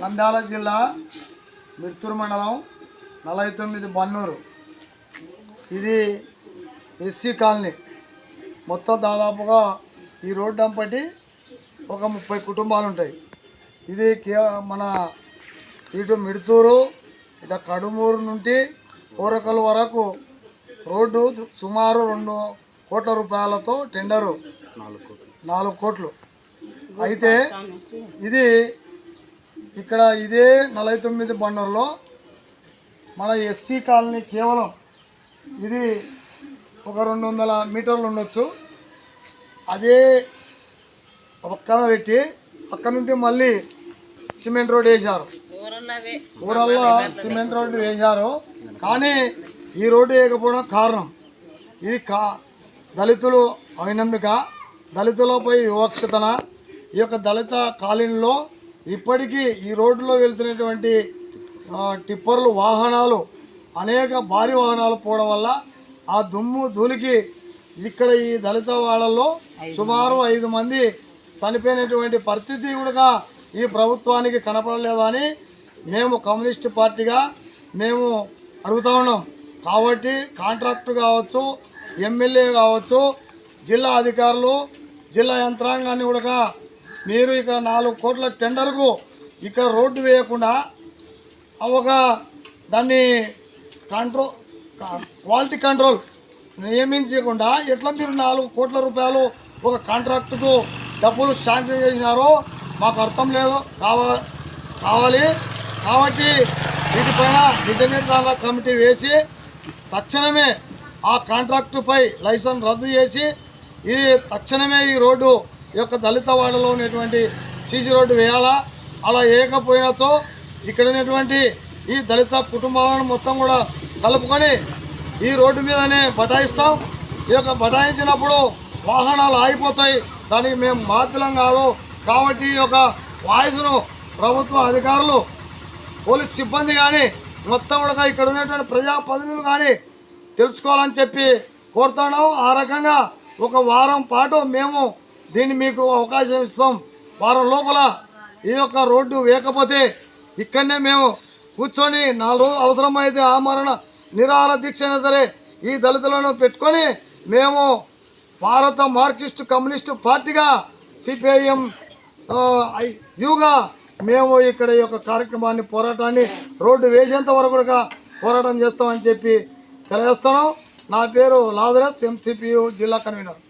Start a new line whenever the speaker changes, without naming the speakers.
నంద్యాల జిల్లా మిడ్తూరు మండలం నలభై తొమ్మిది బన్నూరు. ఇది ఎస్సీ కాలనీ. మొత్తం దాదాపుగా ఈ రోడ్డు అంపటి ఒక ముప్పై కుటుంబాలు ఉంటాయి. ఇది మన ఇటు మిడుతూరు ఇటు కడుమూరు నుండి కోరకల్ వరకు రోడ్డు సుమారు రెండు కోట్ల రూపాయలతో టెండరు. నాలుగు కోట్లు. అయితే ఇది ఇక్కడ ఇదే నలభై తొమ్మిది బండర్లో మన ఎస్సీ కాలనీ కేవలం ఇది ఒక రెండు వందల మీటర్లు ఉండొచ్చు. అదే పక్కన పెట్టి అక్కడ నుండి మళ్ళీ సిమెంట్ రోడ్ వేశారు. ఊరల్లో సిమెంట్ రోడ్డు వేశారు. కానీ ఈ రోడ్డు వేయకపోవడం కారణం. ఇది కా దళితులు అయినందుక దళితులపై వివక్షతన ఈ యొక్క దళిత కాలనీలో ఇప్పటికీ ఈ రోడ్డులో వెళ్తున్నటువంటి టిప్పర్లు వాహనాలు అనేక భారీ వాహనాలు పోవడం వల్ల ఆ దుమ్ము ధూళికి ఇక్కడ ఈ దళిత వాళ్ళల్లో సుమారు ఐదు మంది చనిపోయినటువంటి పరిస్థితి కూడా ఈ ప్రభుత్వానికి కనపడలేదని మేము కమ్యూనిస్ట్ పార్టీగా మేము అడుగుతా ఉన్నాం. కాబట్టి కాంట్రాక్టర్ కావచ్చు ఎమ్మెల్యే కావచ్చు జిల్లా అధికారులు జిల్లా యంత్రాంగాన్ని కూడా మీరు ఇక్కడ నాలుగు కోట్ల టెండర్కు ఇక్కడ రోడ్డు వేయకుండా ఒక దాన్ని కంట్రోల్ క్వాలిటీ కంట్రోల్ నియమించకుండా ఎట్లా మీరు నాలుగు కోట్ల రూపాయలు ఒక కాంట్రాక్టుకు డబ్బులు శాంక్షన్ చేసినారో మాకు అర్థం లేదు. కావా కావాలి. కాబట్టి వీటిపైన నిజ నిర్ధారణ కమిటీ వేసి తక్షణమే ఆ కాంట్రాక్టుపై లైసెన్స్ రద్దు చేసి ఇది తక్షణమే ఈ రోడ్డు ఈ యొక్క దళిత వాడలో ఉన్నటువంటి సీసీ రోడ్డు వేయాలా? అలా వేయకపోయినతో ఇక్కడ ఉన్నటువంటి ఈ దళిత కుటుంబాలను మొత్తం కూడా కలుపుకొని ఈ రోడ్డు మీదనే బటాయిస్తాం ఈ యొక్క బటాయించినప్పుడు వాహనాలు ఆగిపోతాయి. దానికి మేము బాధ్యులం కాదు. కాబట్టి ఈ యొక్క వాయిస్ను ప్రభుత్వ అధికారులు పోలీస్ సిబ్బంది కానీ మొత్తం కూడా ఇక్కడ ఉన్నటువంటి ప్రజాప్రతినిధులు కానీ తెలుసుకోవాలని చెప్పి కోరుతున్నాం. ఆ రకంగా ఒక వారం పాటు మేము దీన్ని మీకు అవకాశం ఇస్తాం. వారం లోపల ఈ యొక్క రోడ్డు వేయకపోతే ఇక్కడనే మేము కూర్చొని నాలుగు రోజులు అవసరమైతే ఆమరణ నిరాహార దీక్ష అయినా సరే ఈ దళితులను పెట్టుకొని మేము భారత మార్కిస్ట్ కమ్యూనిస్టు పార్టీగా సిపిఐఎం యుగా మేము ఇక్కడ ఈ యొక్క కార్యక్రమాన్ని పోరాటాన్ని రోడ్డు వేసేంత వరకు కూడా పోరాటం చేస్తామని చెప్పి తెలియజేస్తున్నాం. నా పేరు లాదరస్ ఎంసీపీయు జిల్లా కన్వీనర్.